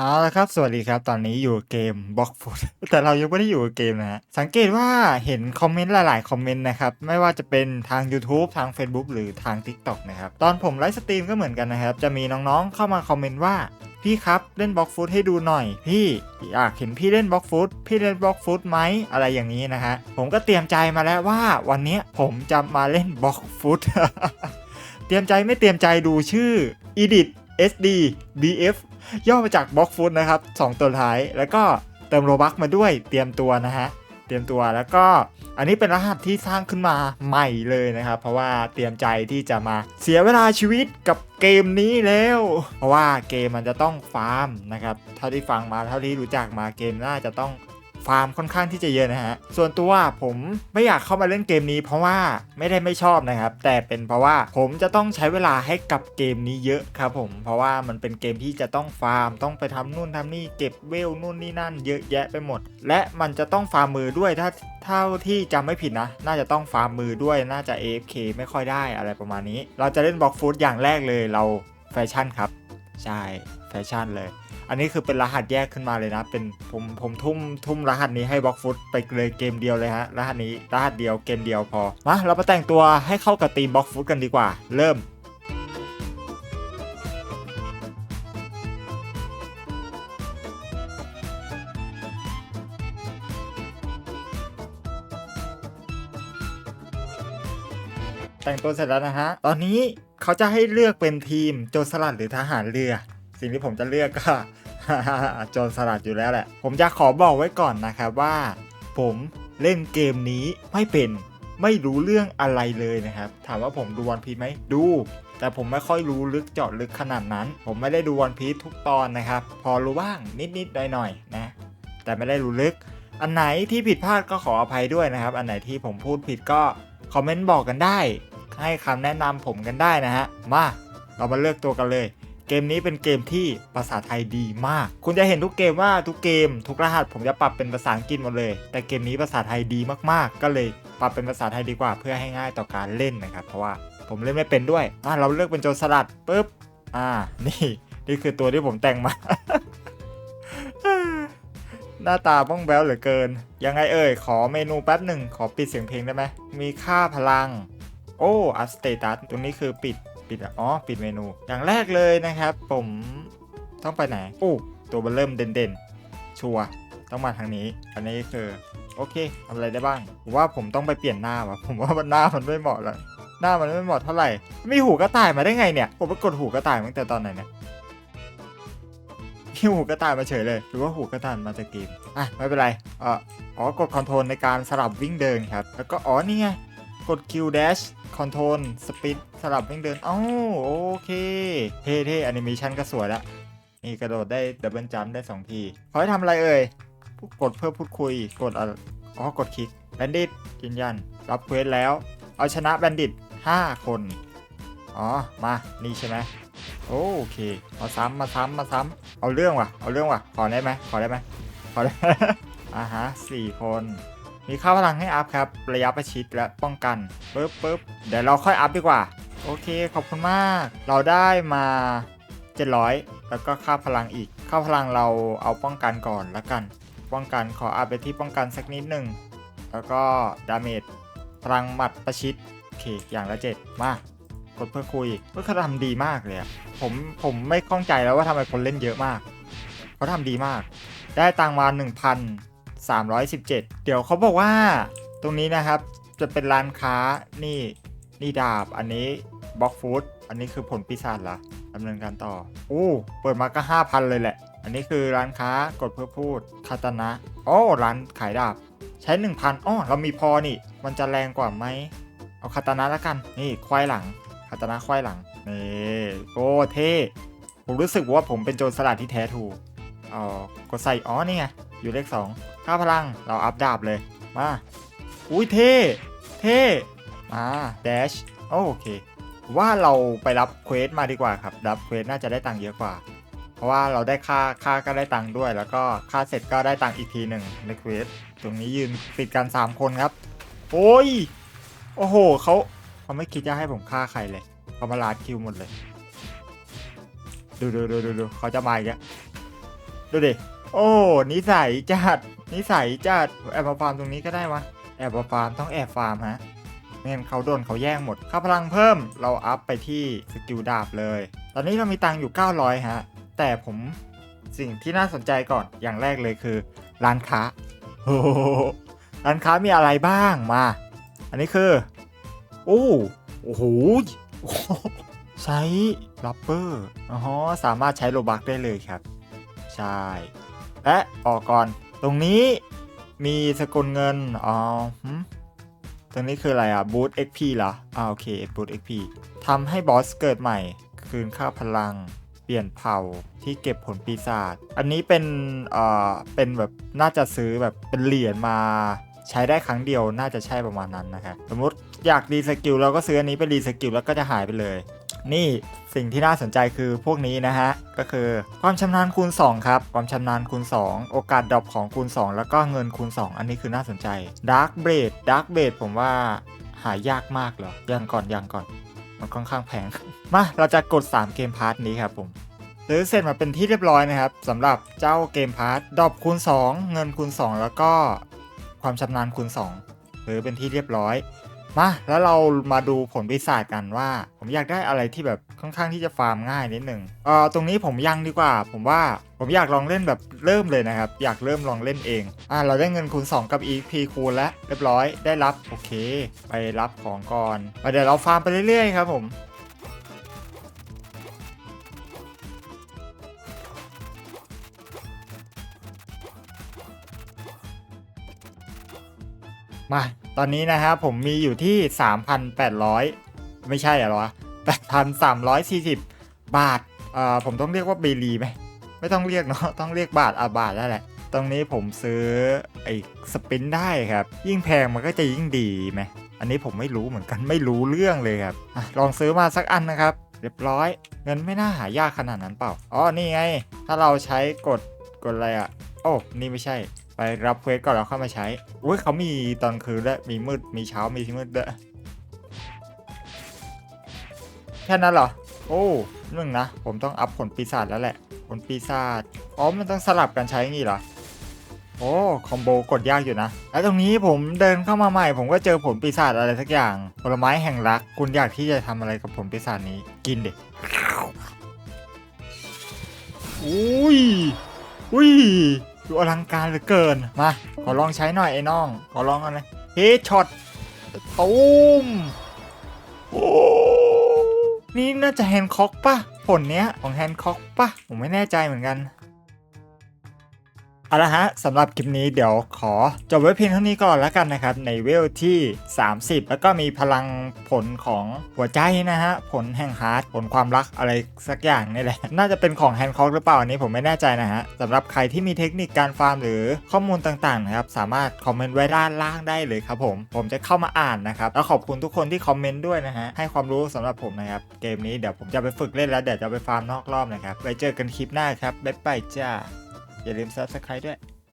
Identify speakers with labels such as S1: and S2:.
S1: เอาละครับ สวัสดีครับ ตอนนี้อยู่เกม b ล็อกฟุตแต่เรายังไม่ได้อยู่เกมนะฮะ สังเกตว่าเห็นคอมเมนต์หลาย ๆ คอมเมนต์นะครับ ไม่ว่าจะเป็นทาง YouTube ทาง Facebook หรือทาง TikTok นะครับ ตอนผมไลฟ์สตรีมก็เหมือนกันนะครับ จะมีน้อง ๆ เข้ามาคอมเมนต์ว่า พี่ครับเล่นบล็อกฟุตให้ดูหน่อย พี่อยากเห็นพี่เล่นบล็อกฟุตพี่เล่นบล็อกฟุตไหมอะไรอย่างนี้นะฮะ ผมก็เตรียมใจมาแล้วว่าวันนี้ผมจะมาเล่นบล็อกฟุตเตรียมใจไม่เตรียมใจดูชื่อ edit sd bf ย่อมาจากบล็อกฟุตนะครับ 2 ตัวท้าย แล้วก็เติมโรบักมาด้วยเตรียมตัวนะฮะ เตรียมตัวแล้วก็อันนี้เป็นรหัสที่สร้างขึ้นมาใหม่เลยนะครับ เพราะว่าเตรียมใจที่จะมาเสียเวลาชีวิตกับเกมนี้แล้ว เพราะว่าเกมมันจะต้องฟาร์มนะครับ เท่าที่ฟังมาเท่าที่รู้จักมาเกมน่าจะต้อง ฟาร์มค่อนข้างที่จะเยอะนะฮะ ส่วนตัวผมไม่อยากเข้ามาเล่นเกมนี้ เพราะว่าไม่ได้ไม่ชอบนะครับ แต่เป็นเพราะว่าผมจะต้องใช้เวลาให้กับเกมนี้เยอะครับผม เพราะว่ามันเป็นเกมที่จะต้องฟาร์ม ต้องไปทำนู่นทำนี่เก็บเวลนู่นนี่นั่น เยอะแยะไปหมด และมันจะต้องฟาร์มมือด้วยถ้าเท่าที่จำไม่ผิดนะ น่าจะต้องฟาร์มมือด้วย น่าจะ AFK ไม่ค่อยได้อะไรประมาณนี้ เราจะเล่นบล็อกฟุตอย่างแรกเลยเราแฟชั่นครับ ใช่แฟชั่นเลย อันนี้คือเป็นรหัสแยกขึ้นมาเลยนะ เป็นผมผมทุ่มทุ่มรหัสนี้ให้บล็อกฟุตไปเลยเกมเดียวเลยฮะ รหัสนี้รหัสเดียวเกมเดียวพอ มาเรามาแต่งตัวให้เข้ากับทีมบล็อกฟุตกันดีกว่า เริ่มแต่งตัวเสร็จแล้วนะฮะ ตอนนี้ เขาจะให้เลือกเป็นทีมโจรสลัดหรือทหารเรือ สิ่งที่ผมจะเลือกก็โจรสลัดอยู่แล้วแหละ ผมจะขอบอกไว้ก่อนนะครับว่า ผมเล่นเกมนี้ไม่เป็นไม่รู้เรื่องอะไรเลยนะครับ ถามว่าผมดูวันพีชไหมดู แต่ผมไม่ค่อยรู้ลึกเจาะลึกขนาดนั้น ผมไม่ได้ดูวันพีชทุกตอนนะครับ พอรู้บ้างนิดๆหน่อยๆนะ แต่ไม่ได้รู้ลึก อันไหนที่ผิดพลาดก็ขออภัยด้วยนะครับ อันไหนที่ผมพูดผิดก็คอมเมนต์บอกกันได้ ให้คำแนะนำผมกันได้นะฮะ มาเรามาเลือกตัวกันเลย เกมนี้เป็นเกมที่ภาษาไทยดีมาก คุณจะเห็นทุกเกมว่าทุกเกม ทุกรหัสผมจะปรับเป็นภาษาอังกฤษหมดเลย แต่เกมนี้ภาษาไทยดีมากๆ ก็เลยปรับเป็นภาษาไทยดีกว่าเพื่อให้ง่ายต่อการเล่นนะครับ เพราะว่าผมเล่นไม่เป็นด้วยอะเราเลือกเป็นโจรสลัดปุ๊บ อ่า นี่นี่คือตัวที่ผมแต่งมา หน้าตาบ้องแบวเหลือเกิน ยังไงเอ่ย ขอเมนูแป๊บหนึ่งขอปิดเสียงเพลงได้ไหม มีค่าพลัง โอ้อัพสเตตัสตรงนี้คือปิดปิดอะอ๋อปิดเมนู อย่างแรกเลยนะครับ ผมต้องไปไหนโอ้ตัวมันเริ่มเด่นๆ ชัวร์ต้องมาทางนี้ อันนี้คือโอเคทำอะไรได้บ้างผมว่าผมต้องไปเปลี่ยนหน้าวะผมว่ามันหน้ามันไม่เหมาะแล้วหน้ามันไม่เหมาะเท่าไหร่ มีหูกระต่ายมาได้ไงเนี่ยผมไปกดหูกระต่ายมาตั้งแต่ตอนไหนเนี่ยมีหูกระต่ายมาเฉยเลยหรือว่าหูกระต่ายมาจากเกมอะไม่เป็นไรเอ่ออ๋อกดคอนโทรลในการสลับวิ่งเดินครับ แล้วก็อ๋อนี่ไง กด Q dash control speed สลับวิ่งเดินอ้าโอเค เท่เท่แอนิเมชันก็สวยละนี่กระโดดได้ดับเบิลจัมได้ 2 ทีเขาให้ทำอะไรเอ่ย กดเพื่อพูดคุย กดอ๋อกดคลิกแบนดิตยืนยัน รับเควสแล้ว เอาชนะแบนดิต 5 คน อ๋อ มา นี่ใช่ไหมโอเค มาซ้ำมาซ้ำมาซ้ำเอาเรื่องว่ะ เอาเรื่องว่ะ ขอได้ไหมขอได้ไหมขอได้อ่าฮะสี่คน มีค่าพลังให้อัพครับ ระยะประชิดและป้องกันปึ๊บปึ๊บเดี๋ยวเราค่อยอัพดีกว่า โอเค ขอบคุณมาก เราได้มา 700 แล้วก็ค่าพลังอีก ค่าพลังเราเอาป้องกันก่อนละกัน ป้องกันขออัพไปที่ป้องกันสักนิดหนึ่ง แล้วก็ดาเมจ พลังหมัดประชิด โอเค อย่างละ 7 มากดเพื่อคุยเพื่อเขาทำดีมากเลยผมผมไม่ข้องใจแล้วว่าทำไมคนเล่นเยอะมากเขาทำดีมาก ได้ตังค์มา 317 เดี๋ยวเขาบอกว่าตรงนี้นะครับจะเป็นร้านค้านี่นี่ดาบ อันนี้บล็อกฟู้ดอันนี้คือผลปีศาจเหรอดำเนินการต่ออู้เปิดมาก็ 5,000 เลยแหละ อันนี้คือร้านค้ากดเพื่อพูดคาตานะโอ้ร้านขายดาบ ใช้ 1,000อ๋อเรามีพอนี่ มันจะแรงกว่าไหมเอาคาตานะแล้วกัน นี่ควายหลังคาตานะควายหลังนี่โอ้เท่ผมรู้สึกว่าผมเป็นโจรสลัดที่แท้ถูกอ๋อกดใส่อ๋อนี่ไงอยู่เลข 2 ค่าพลังเราอัพดาบเลย มา อุ้ยเท่ เท่มาแดชโอเค ว่าเราไปรับเควสมาดีกว่าครับ รับเควสน่าจะได้ตังค์เยอะกว่า เพราะว่าเราได้ค่าค่าก็ได้ตังค์ด้วย แล้วก็ค่าเสร็จก็ได้ตังค์อีกทีหนึ่งในเควสตรงนี้ยืนติดกัน 3 คนครับ โอ้ย โอ้โหเขาเขาไม่คิดจะให้ผมฆ่าใครเลยเขามาลาดคิวหมดเลย ดูดูดูดูดูเขาจะมาอีกแล้วดูดิ โอ้นิสัยจัด นิสัยจัดแอบมาฟาร์มตรงนี้ก็ได้วะแอบมาฟาร์มต้องแอบฟาร์มฮะไม่งั้นเขาโดนเขาแย่งหมดค่าพลังเพิ่มเราอัพไปที่สกิลดาบเลย ตอนนี้เรามีตังค์อยู่ 900 ฮะ แต่ผมสิ่งที่น่าสนใจก่อนอย่างแรกเลยคือ ร้านค้าโอ้โหร้านค้ามีอะไรบ้างมา อันนี้คือ โอ้โอ้โหโอ้โหใช้ลับเบอร์อ๋อสามารถใช้โลบักได้เลยครับ ใช่ และออกก่อน ตรงนี้มีสกุลเงิน อ๋อตรงนี้คืออะไรอะบูต XP เหรออ่าโอเคบูต XP ทำให้บอสเกิดใหม่ คืนค่าพลัง เปลี่ยนเผ่าที่เก็บผลปีศาจ อันนี้เป็นเอ่อเป็นแบบน่าจะซื้อแบบเป็นเหรียญมาใช้ได้ครั้งเดียวน่าจะใช่ประมาณนั้นนะครับสมมติอยากรีสกิลเราก็ซื้ออันนี้ไปรีสกิลแล้วก็จะหายไปเลย นี่สิ่งที่น่าสนใจคือพวกนี้นะฮะ ก็คือความชำนาญคูณ 2 ครับ ความชำนาญคูณ 2 โอกาสดรอปของคูณ 2 แล้วก็เงินคูณ 2 อันนี้คือน่าสนใจ Dark b l a d e Dark b l a d e ผมว่าหายากมากเหรอยังก่อนยังก่อน มันค่อนข้างแพง มาเราจะกด 3 เกมพาร์ทนี้ครับผมซื้อเสร็จมาเป็นที่เรียบร้อยนะครับสำหรับเจ้าเกมพาร์ทดรอปคูณ 2 เงินคูณ 2 แล้วก็ความชำนาญคูณ2ซื้อเป็นที่เรียบร้อย มาแล้วเรามาดูผลปีศาจกันว่า ผมอยากได้อะไรที่แบบค่อนข้างที่จะฟาร์มง่ายนิดหนึ่งเอ่อตรงนี้ผมยังดีกว่า ผมว่าผมอยากลองเล่นแบบเริ่มเลยนะครับ อยากเริ่มลองเล่นเองอ่าเราได้เงินคูณ 2 กับ EP คูณแล้วเรียบร้อยได้รับโอเค ไปรับของก่อนเดี๋ยวเราฟาร์มไปเรื่อยๆครับผมมา ตอนนี้นะครับผมมีอยู่ที่ 3,800 ไม่ใช่เหรอวะ8,340 บาทเอ่อผมต้องเรียกว่าเบลีไหมไม่ต้องเรียกเนาะต้องเรียกบาทอาบาทได้แหละ ตรงนี้ผมซื้อไอ้สปินได้ครับ ยิ่งแพงมันก็จะยิ่งดีไหมอันนี้ผมไม่รู้เหมือนกันไม่รู้เรื่องเลยครับอลองซื้อมาสักอันนะครับ เรียบร้อย เงินไม่น่าหายากขนาดนั้นเปล่าอ๋อนี่ไง ถ้าเราใช้กดกดอะไรอะ อ้นี่ไม่ใช่ ไปรับเควสก่อนแล้วเข้ามาใช้อุ้ยเขามีตอนคืนด้วยมีมืดมีเช้ามีที่มืดด้วยแค่นั้นเหรอ โอ้นึ่งนะ ผมต้องอัพผลปีศาจแล้วแหละ ผลปีศาจอ๋อมันต้องสลับกันใช้งี้เหรอ โอ้คอมโบกดยากอยู่นะ แล้วตรงนี้ผมเดินเข้ามาใหม่ ผมก็เจอผลปีศาจอะไรสักอย่าง ผลไม้แห่งรัก คุณอยากที่จะทำอะไรกับผลปีศาจนี้ กินเด็กอุ้ย อุ้ย ดูอลังการเหลือเกิน มา ขอลองใช้หน่อยไอ้น้อง ขอลองกันเลยเฮดช็อตตูมโอ้นี่น่าจะแฮนค็อกปะผลเนี้ยของแฮนค็อกปะผมไม่แน่ใจเหมือนกัน เอาละฮะสำหรับคลิปนี้เดี๋ยวขอจบไว้เพียงเท่านี้ก่อนแล้วกันนะครับ ในเวลที่ 30 แล้วก็มีพลังผลของหัวใจนะฮะ ผลแห่งฮาร์ดผลความรักอะไรสักอย่างนี่แหละ น่าจะเป็นของแฮนคอกหรือเปล่าอันนี้ผมไม่แน่ใจนะฮะสำหรับใครที่มีเทคนิคการฟาร์มหรือข้อมูลต่างๆนะครับ สามารถคอมเมนต์ไว้ด้านล่างได้เลยครับผมผมจะเข้ามาอ่านนะครับแล้วขอบคุณทุกคนที่คอมเมนต์ด้วยนะฮะให้ความรู้สำหรับผมนะครับเกมนี้เดี๋ยวผมจะไปฝึกเล่นแล้วเดี๋ยวจะไปฟาร์มนอกรอบนะครับไว้เจอกันคลิปหน้าครับบ๊ายบายจ้า อย่าลืม subscribe ด้วย